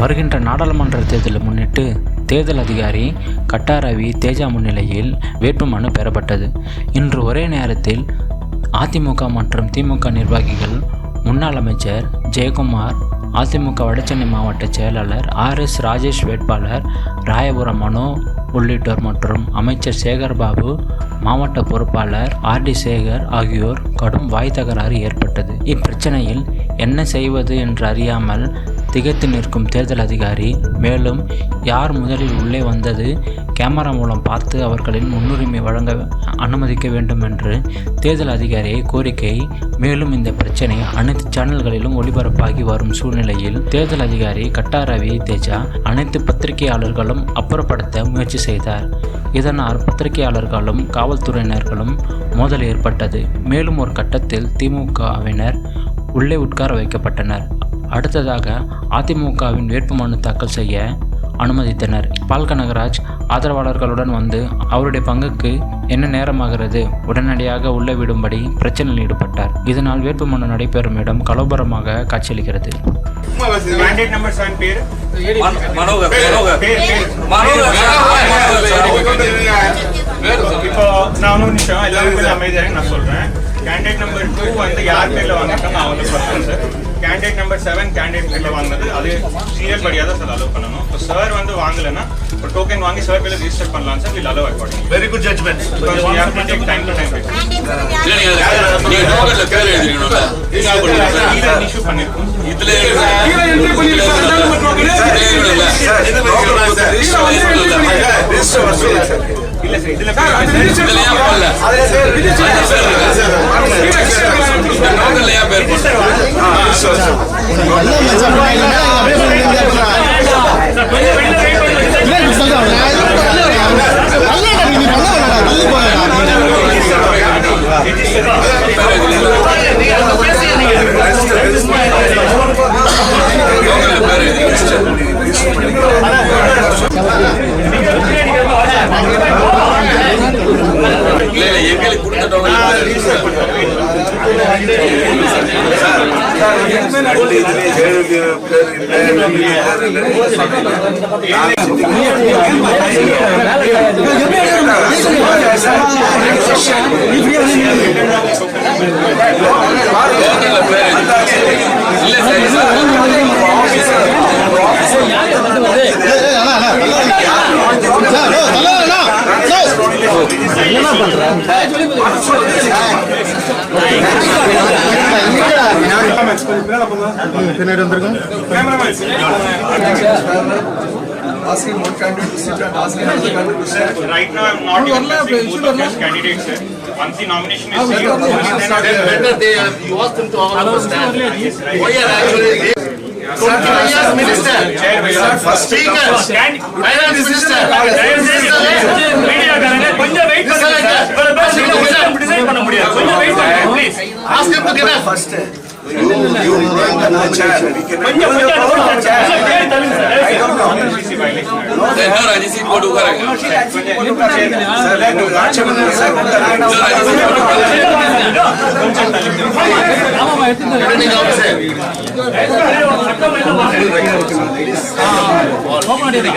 வருகின்ற நாடாளுமன்ற தேர்தலை முன்னிட்டு தேர்தல் அதிகாரி கட்டாரவி தேஜா முன்னிலையில் வேட்புமனு பெறப்பட்டது. இன்று ஒரே நேரத்தில் அதிமுக மற்றும் திமுக நிர்வாகிகள் முன்னாள் அமைச்சர் ஜெயக்குமார் அதிமுக வடசென்னை மாவட்ட செயலாளர் ஆர் எஸ் ராஜேஷ் வேட்பாளர் ராயபுரம் மனோ உள்ளிட்டோர் மற்றும் அமைச்சர் சேகர்பாபு மாவட்ட பொறுப்பாளர் ஆர் டி சேகர் ஆகியோர் கடும் வாய் தகராறு ஏற்பட்டது. இப்பிரச்சனையில் என்ன செய்வது என்று அறியாமல் திகைத்து நிற்கும் தேர்தல் அதிகாரி. மேலும் யார் முதலில் உள்ளே வந்தது? கேமரா மூலம் பார்த்து அவர்களின் முன்னுரிமை வழங்க அனுமதிக்க வேண்டும் என்று தேர்தல் அதிகாரியை கோரிக்கை. மேலும் இந்த பிரச்சனை அனைத்து சேனல்களிலும் ஒளிபரப்பாகி வரும் சூழ்நிலையில் தேர்தல் அதிகாரி கட்டா ரவி தேஜா அனைத்து பத்திரிகையாளர்களும் அப்புறப்படுத்த முயற்சி செய்தார். இதனால் பத்திரிகையாளர்களும் காவல்துறையினர்களும் மோதல் ஏற்பட்டது. மேலும் ஒரு கட்டத்தில் திமுகவினர் உள்ளே உட்கார வைக்கப்பட்டனர். அடுத்ததாக அதிமுகவின் வேட்புமனு தாக்கல் செய்ய அனுமதித்தனர். பால்க நகராஜ் ஆதரவாளர்களுடன் வந்து அவருடைய பங்குக்கு என்ன நேரமாகிறது? உடனடியாக உள்ளே விடும்படி பிரச்சனையில் ஈடுபட்டார். இதனால் வேட்புமனு நடைபெறும் இடம் கலோபரமாக காட்சியளிக்கிறது. நான் சொல்றேன். கேண்டிடேட் நம்பர் டூ வந்து யார் பேர்ல வந்தாங்க நான் வந்து சொல்றேன் sir candidate number seven candidate பேர்ல வாங்கினது. அது சீரியல் படியா தான் சார் அலோவ் பண்ணணும். இப்போ சார் வந்து வாங்கலைன்னா ஒரு டோக்கன் வாங்கி சார் பேர்ல ரிஜிஸ்டர் பண்ணலாம் sir will allow according very good judgement because we have to take time to time issue பண்ணிருக்கோம். இதுல இல்ல சார். இதுல பேர் போடல டோக்கன்ல பேர் எழுதி இல்ல இல்ல எங்களுக்கு கொடுத்த டோக்கன்ல பேர் எழுதி டோக்கன்ல பேர் எழுதி இல்ல sir asking one candidate to sit and asking another candidate to sit. Right now, I'm not even testing both of these candidates, sir. Once the nomination is sealed, only then I will- better they are, you ask them to all understand. Yes, right. Why are actually they? Twenty years minister. Chair will- Speaker. Finance minister. Ask them to get up. you bring them the chair. We can have the problem. I don't know. No, they are Ajit Singh Kodu करेगा. Sir, let me watch him. Sir, put the hand on the Ladies. One minute.